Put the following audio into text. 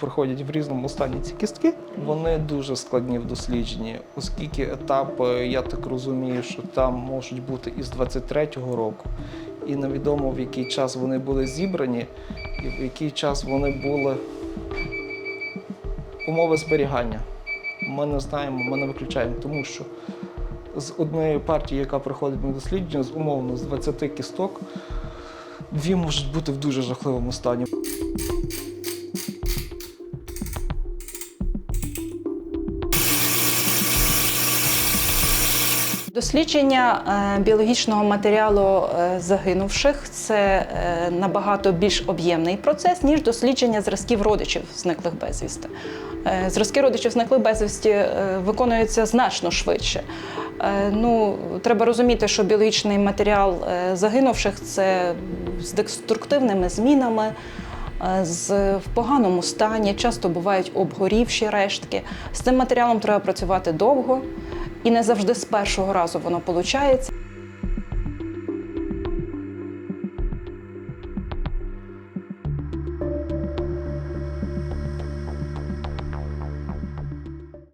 Проходять в різному стані ці кістки. Вони дуже складні в дослідженні, оскільки етап, е, я так розумію, що там можуть бути із 23-го року, і невідомо в який час вони були зібрані, і в який час вони були умови зберігання. Ми не знаємо, ми не виключаємо, тому що з однієї партії, яка проходить на дослідження, з умовно з 20 кісток, дві можуть бути в дуже жахливому стані. Дослідження е, біологічного матеріалу е, загинувших це е, набагато більш об'ємний процес, ніж дослідження зразків родичів зниклих безвісти. Зразки родичів зниклих безвісті виконуються значно швидше. Ну, треба розуміти, що біологічний матеріал загинувших це з деструктивними змінами. З в поганому стані часто бувають обгорівші рештки. З цим матеріалом треба працювати довго, і не завжди з першого разу воно виходить.